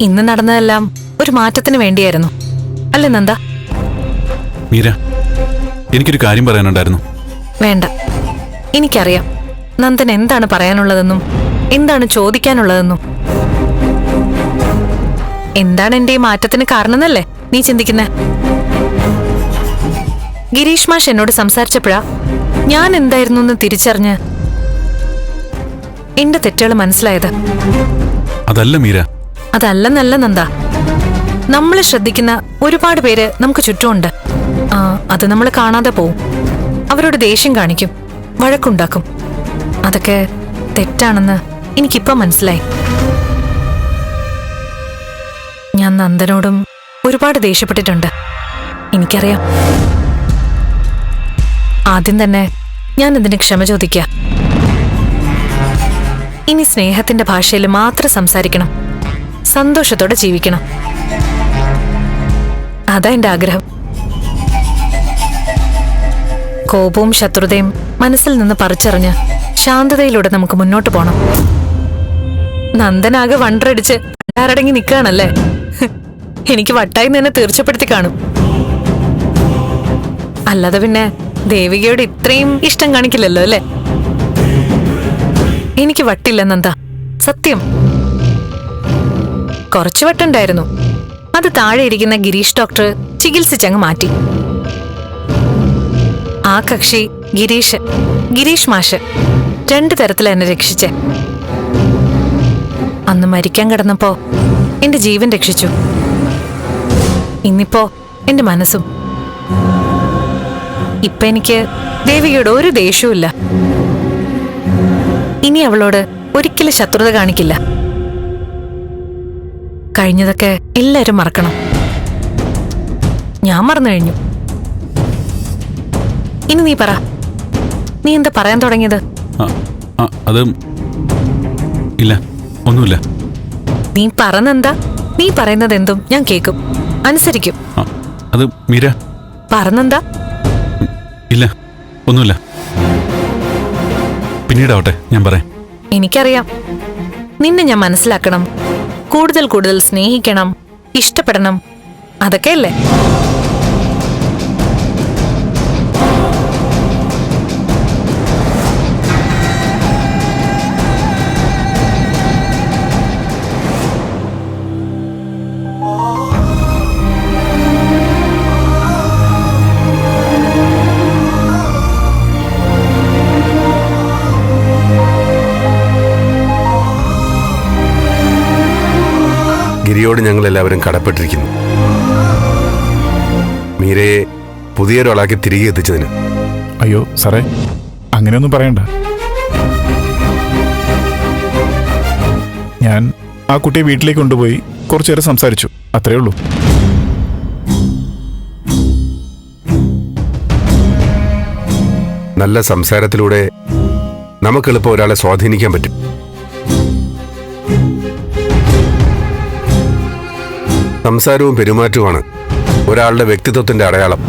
ഇന്ന് നടന്നതെല്ലാം ഒരു മാറ്റത്തിന് വേണ്ടിയായിരുന്നു. അല്ലേ നന്ദ? മീര എനിക്കൊരു കാര്യം പറയാനുണ്ടായിരുന്നു. വേണ്ട. എനിക്കറിയാം. നന്ദൻ എന്താണ് പറയാനുള്ളതെന്നും എന്താണ് ചോദിക്കാനുള്ളതെന്നും. എന്താണ് എന്റെ ഈ മാറ്റത്തിന് കാരണമെന്നല്ലേ നീ ചിന്തിക്കുന്നേ? ഗിരീഷ് മാഷ് എന്നോട് സംസാരിച്ചപ്പോഴാ ഞാൻ എന്തായിരുന്നു എന്ന് തിരിച്ചറിഞ്ഞ് എന്റെ തെറ്റുകൾ മനസ്സിലായത്. അതല്ല മീര അതല്ലെന്നല്ല നന്ദ. നമ്മൾ ശ്രദ്ധിക്കുന്ന ഒരുപാട് പേര് നമുക്ക് ചുറ്റുമുണ്ട്. ആ അത് നമ്മൾ കാണാതെ പോവും. അവരോട് ദേഷ്യം കാണിക്കും വഴക്കുണ്ടാക്കും. അതൊക്കെ തെറ്റാണെന്ന് എനിക്കിപ്പം മനസ്സിലായി. ഞാൻ നന്ദനോടും ഒരുപാട് ദേഷ്യപ്പെട്ടിട്ടുണ്ട്. എനിക്കറിയാം. ആദ്യം തന്നെ ഞാൻ ഇതിന് ക്ഷമ ചോദിക്കുക ഇനി സ്നേഹത്തിന്റെ ഭാഷയിൽ മാത്രം സംസാരിക്കണം. സന്തോഷത്തോടെ ജീവിക്കണം. അതാ എന്റെ ആഗ്രഹം. കോപവും ശത്രുതയും മനസ്സിൽ നിന്ന് പറിച്ചറിഞ്ഞ് ശാന്തതയിലൂടെ നമുക്ക് മുന്നോട്ട് പോണം. നന്ദനാകെ വണ്ടറടിച്ച് ആരടങ്ങി നിൽക്കുകയാണല്ലേ എനിക്ക് വട്ടായി നിന്നെ തീർച്ചപ്പെടുത്തി കാണും. അല്ലാതെ പിന്നെ ദേവികയോട് ഇത്രയും ഇഷ്ടം കാണിക്കില്ലല്ലോ അല്ലേ? എനിക്ക് വട്ടില്ല നന്ദ. സത്യം. കുറച്ചു വട്ടുണ്ടായിരുന്നു. അത് താഴെ ഇരിക്കുന്ന ഗിരീഷ് ഡോക്ടർ ചികിത്സിച്ചങ്ങ് മാറ്റി. ആ കക്ഷി ഗിരീഷ് ഗിരീഷ് മാഷ് രണ്ടു തരത്തിൽ എന്നെ രക്ഷിച്ചേ. അന്ന് മരിക്കാൻ കിടന്നപ്പോ എന്റെ ജീവൻ രക്ഷിച്ചു. ഇന്നിപ്പോ എന്റെ മനസ്സും. ഇപ്പൊ എനിക്ക് ദേവികയോട് ഒരു ദേഷ്യവുമില്ല. ഇനി അവളോട് ഒരിക്കലും ശത്രുത കാണിക്കില്ല. കഴിഞ്ഞതൊക്കെ എല്ലാരും മറക്കണം. ഞാൻ മറന്നു കഴിഞ്ഞു. ഇനി നീ പറ. നീ എന്താ പറയാൻ തുടങ്ങിയത്? അത് ഇല്ല ഒന്നുമില്ല. നീ പറഞ്ഞെന്താ? നീ പറയുന്നത് എന്തും ഞാൻ കേക്കും അനുസരിക്കും. അത് മീര. പറഞ്ഞെന്താ? ഇല്ല ഒന്നുമില്ല. പിന്നീടാവട്ടെ ഞാൻ പറയാം. എനിക്കറിയാം. നിന്നെ ഞാൻ മനസ്സിലാക്കണം. കൂടുതൽ കൂടുതൽ സ്നേഹിക്കണം ഇഷ്ടപ്പെടണം. അതൊക്കെയല്ലേ? ഗിരിയോട് ഞങ്ങൾ എല്ലാവരും കടപ്പെട്ടിരിക്കുന്നു. മീരയെ പുതിയൊരാളാക്കി തിരികെ എത്തിച്ചതിന്. അയ്യോ സാറേ അങ്ങനെയൊന്നും പറയണ്ട. ഞാൻ ആ കുട്ടിയെ വീട്ടിലേക്ക് കൊണ്ടുപോയി കുറച്ചു നേരം സംസാരിച്ചു അത്രേ ഉള്ളൂ. നല്ല സംസാരത്തിലൂടെ നമുക്ക് എളുപ്പം ഒരാളെ സ്വാധീനിക്കാൻ പറ്റും. സംസാരവും പെരുമാറ്റവുമാണ് ഒരാളുടെ വ്യക്തിത്വത്തിന്റെ അടയാളം.